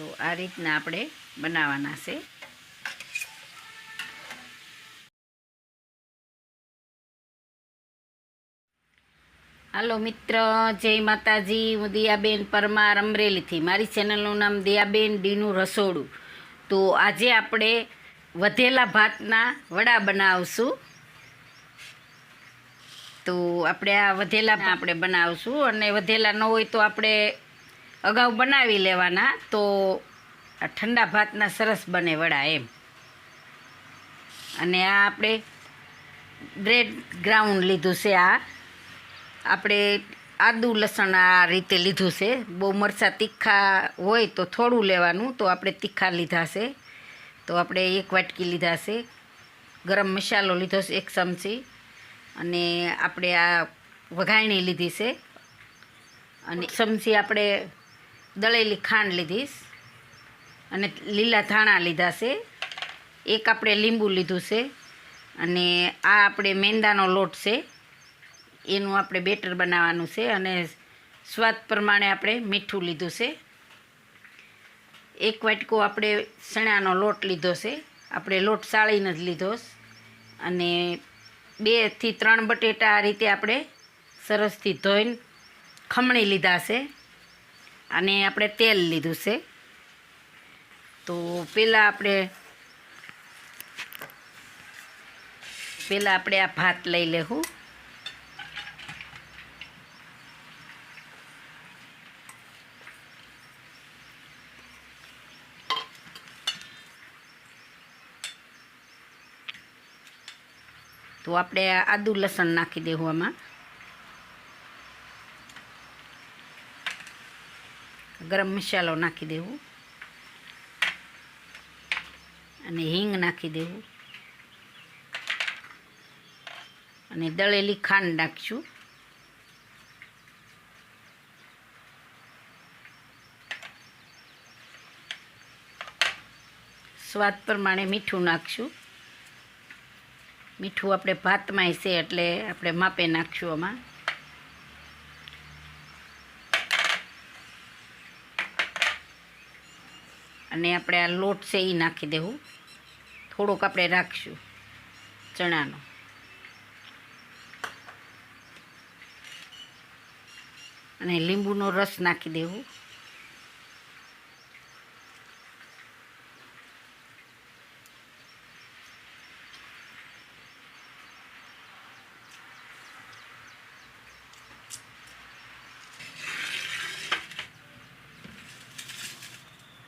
જો આ રીતના આપણે બનાવવાના છે. હાલો મિત્ર જય માતાજી. હું દિયાબેન પરમાર અમરેલીથી. મારી ચેનલનું નામ દિયાબેન ડીનું રસોડું. તો આજે આપણે વધેલા ભાતના વડા બનાવશું. તો આપણે આ વધેલા આપણે બનાવશું અને વધેલા ન હોય તો આપણે અગાઉ બનાવી લેવાના તો ઠંડા ભાતના સરસ બને વડા એમ. અને આ આપણે બ્રેડ ગ્રાઉન્ડ લીધું છે આ. આપણે આદુ લસણ આ રીતે લીધું છે. બહુ મરચાં તીખા હોય તો થોડું લેવાનું તો આપણે તીખા લીધા છે. તો આપણે એક વાટકી લીધા છે. ગરમ મસાલો લીધો છે એક ચમચી. અને આપણે આ વઘાણી લીધી છે. અને ચમચી આપણે દળેલી ખાંડ લીધીશ અને લીલા ધાણા લીધા છે. એક આપણે લીંબુ લીધું છે અને આ આપણે મેંદાનો લોટ છે. એનું આપણે બેટર બનાવવાનું છે અને સ્વાદ પ્રમાણે આપણે મીઠું લીધું છે. એક વાટકો આપણે ચણાનો લોટ લીધો છે. આપણે લોટ સાળીને જ લીધો અને બેથી ત્રણ બટેટા આ રીતે આપણે સરસથી ધોઈને ખમણી લીધા છે. અને આપણે તેલ લીધું છે. તો પહેલાં આપણે પહેલાં આપણે આ ભાત લઈ લેવું તો આપણે આદુ લસણ નાખી દેવું આમાં. ગરમ મસાલો નાખી દેવું. અને હિંગ નાખી દેવું. અને દળેલી ખાંડ નાખીશું. સ્વાદ પ્રમાણે મીઠું નાખશું. મીઠું આપણે ભાતમાં છે એટલે આપણે માપે નાખશું આમાં. અને આપણે આ લોટ છે એ નાખી દેવું. થોડોક આપણે રાખશું ચણાનો. અને લીંબુનો રસ નાખી દેવું.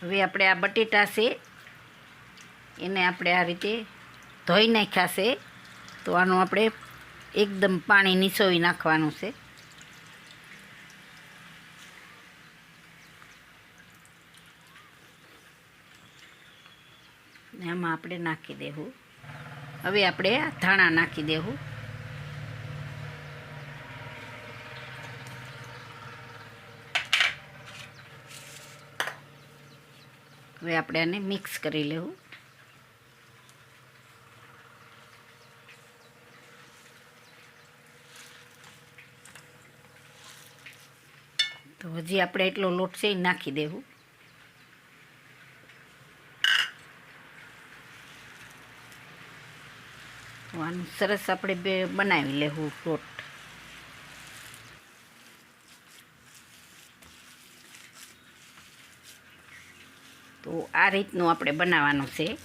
હવે આપણે આ બટેટા છે, એને આપણે આ રીતે ધોઈ નાખ્યા તો આનું આપણે એકદમ પાણી નીચોવી નાખવાનું છે. આમાં આપણે નાખી દેવું. હવે આપણે આ ધાણા નાખી દેવું. હવે આપણે આને મિક્સ કરી લેવું. તો હજી આપણે એટલો લોટ છે એ નાખી દેવું. તો આનું સરસ આપણે બે બનાવી લેવું લોટ. તો આ રીતનું આપણે બનાવવાનું છે.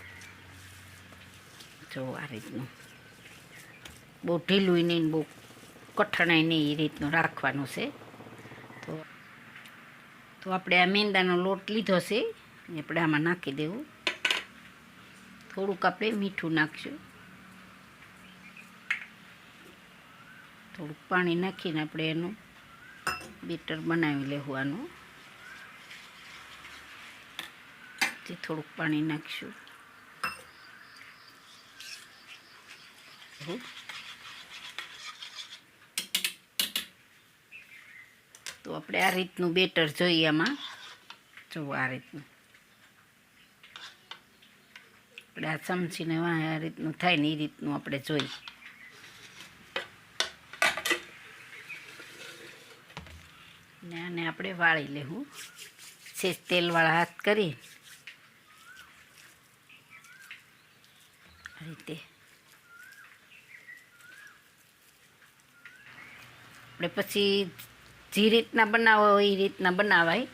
જો આ રીતનું. બહુ ઢીલું નહીં બહુ કઠણાઈ નહીં એ રીતનું રાખવાનું છે. તો તો આપણે આ મેંદાનો લોટ લીધો છે. આપણે આમાં નાખી દેવું. થોડુંક આપણે મીઠું નાખશું. થોડુંક પાણી નાખીને આપણે એનું બેટર બનાવી લેવું તે થોડુંક પાણી નાખીશું. તો આપણે આ રીતનું બેટર જોઈએ આમાં. જો આ રીતનું. આપણે આ ચમચીને આ રીતનું થાય ને એ રીતનું આપણે જોઈએ. ને આને આપણે વાળી લેવું. છે તેલવાળા હાથ કરી આ રીતે આપણે પછી જે રીતના બનાવવા હોય એ રીતના બનાવાય.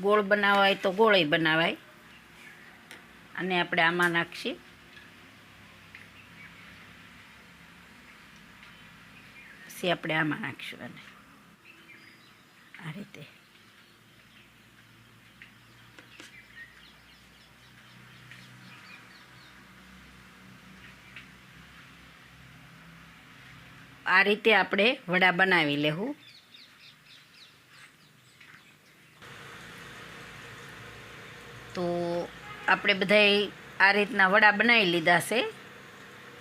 ગોળ બનાવવા હોય તો ગોળય બનાવાય. અને આપણે આમાં નાખીએ પછી આપણે આમાં નાખીશું અને આ રીતે. આ રીતે આપણે વડા બનાવી લેવું તો આપણે બધાય આ રીતના વડા બનાવી લીધા છે.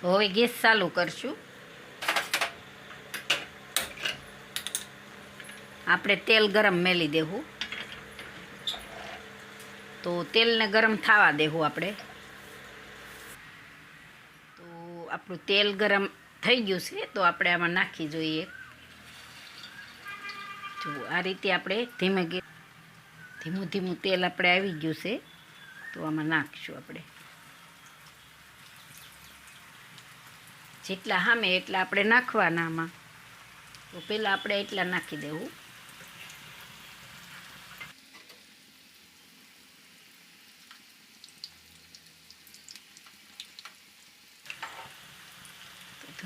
હવે ગેસ ચાલુ કરશું. આપણે તેલ ગરમ મેલી દેવું તો તેલને ગરમ થવા દેવું આપણે. તો આપણું તેલ ગરમ થઈ ગયું છે, તો આપણે આમાં નાખી જોઈએ. જો, આ રીતે આપણે ધીમે ધીમું ધીમું તેલ આપણે આવી ગયું છે, તો આમાં નાખીશું આપણે. જેટલા સામે એટલા આપણે નાખવાના આમાં. તો પહેલાં આપણે એટલા નાખી દેવું.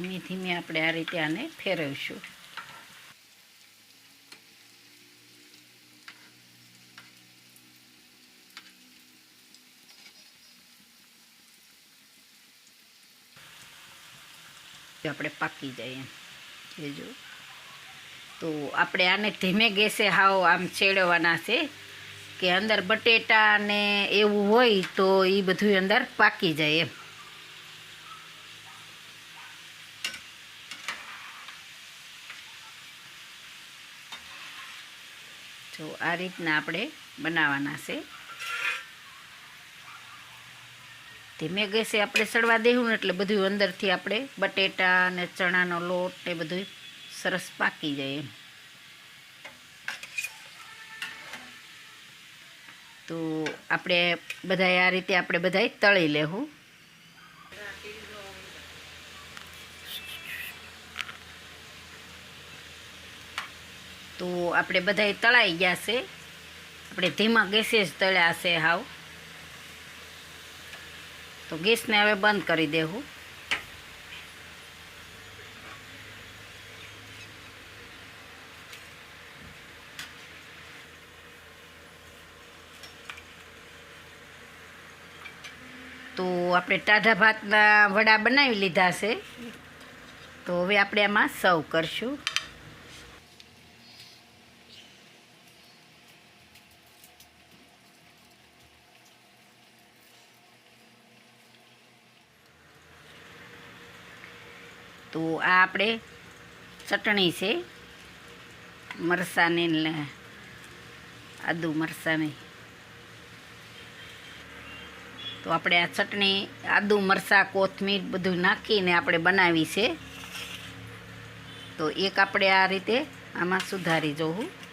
ધીમે ધીમે આપણે આ રીતે આને ફેરવીશું. આપણે પાકી જાય એમ જોજો તો આપણે આને ધીમે ગેસે હાવ આમ છેડવાના છે કે અંદર બટેટા ને એવું હોય તો એ બધું અંદર પાકી જાય એમ. જો આ રીતના આપણે બનાવવાના છે. ધીમે ગેસે આપણે સડવા દેવું ને એટલે બધું અંદરથી આપણે બટેટા ને ચણાનો લોટ ને બધું સરસ પાકી જાય એમ. તો આપણે બધાય આ રીતે આપણે બધાય તળી લેવું તો આપણે બધા તળાઈ ગયા છે આપણે ધીમા ગેસે જ તળ્યા છે હાવ. તો ગેસને હવે બંધ કરી દેવું તો આપણે ટાઢા ભાતના વડા બનાવી લીધા છે. તો હવે આપણે આમાં સર્વ કરશું. તો આ આપણે ચટણી છે. મરસાની આદુ મરસાની. તો આપણે આ ચટણી, આદુ, મરસા, કોથમીર બધું નાખીને આપણે બનાવી છે. તો એક આપણે આ રીતે આમાં સુધારી જોવું.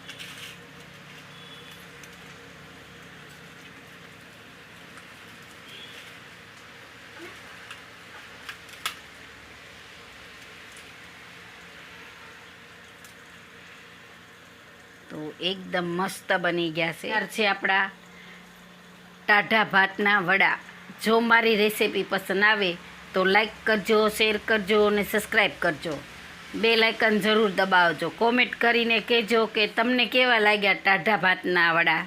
એકદમ મસ્ત બની ગયા છે. છે આપણા ટાઢા ભાતના વડા. જો મારી રેસીપી પસંદ આવે તો લાઈક કરજો, શેર કરજો અને સબસ્ક્રાઈબ કરજો. બે લાઇકન જરૂર દબાવજો. કોમેન્ટ કરીને કહેજો કે તમને કેવા લાગ્યા ટાઢા ભાતના વડા?